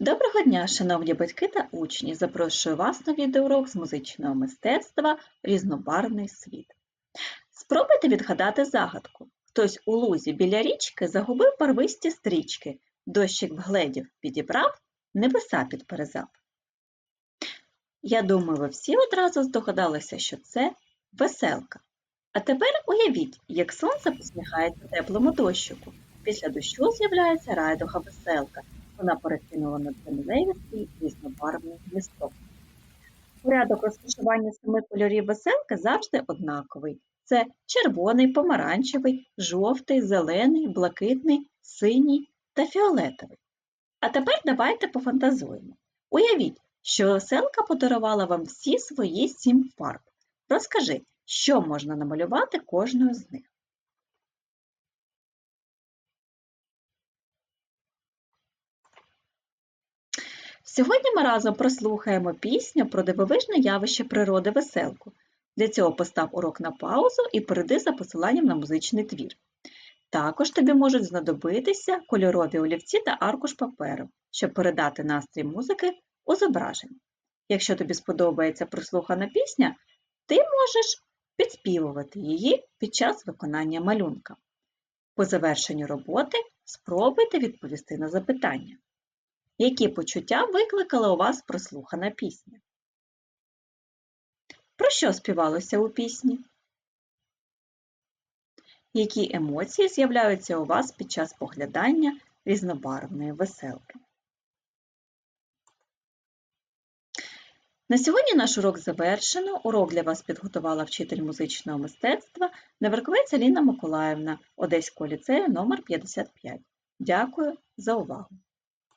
Доброго дня, шановні батьки та учні! Запрошую вас на відеоурок з музичного мистецтва Різнобарвний світ. Спробуйте відгадати загадку. Хтось у лузі біля річки загубив барвисті стрічки, дощик вгледів підібрав, небеса підперезав. Я думаю, ви всі одразу здогадалися, що це веселка. А тепер уявіть, як сонце посміхається теплому дощику. Після дощу з'являється райдуга веселка. Вона перекинула над землею свій різнобарвний листок. Порядок розташування семи кольорів веселки завжди однаковий. Це червоний, помаранчевий, жовтий, зелений, блакитний, синій та фіолетовий. А тепер давайте пофантазуємо. Уявіть, що веселка подарувала вам всі свої сім фарб. Розкажи, що можна намалювати кожною з них. Сьогодні ми разом прослухаємо пісню про дивовижне явище природи веселку. Для цього постав урок на паузу і перейди за посиланням на музичний твір. Також тобі можуть знадобитися кольорові олівці та аркуш паперу, щоб передати настрій музики у зображенні. Якщо тобі сподобається прослухана пісня, ти можеш підспівувати її під час виконання малюнка. По завершенню роботи спробуйте відповісти на запитання. Які почуття викликала у вас прослухана пісня? Про що співалося у пісні? Які емоції з'являються у вас під час поглядання різнобарвної веселки? На сьогодні наш урок завершено. Урок для вас підготувала вчитель музичного мистецтва Неверковець Аліна Миколаївна Одеського ліцею номер 55 Дякую за увагу!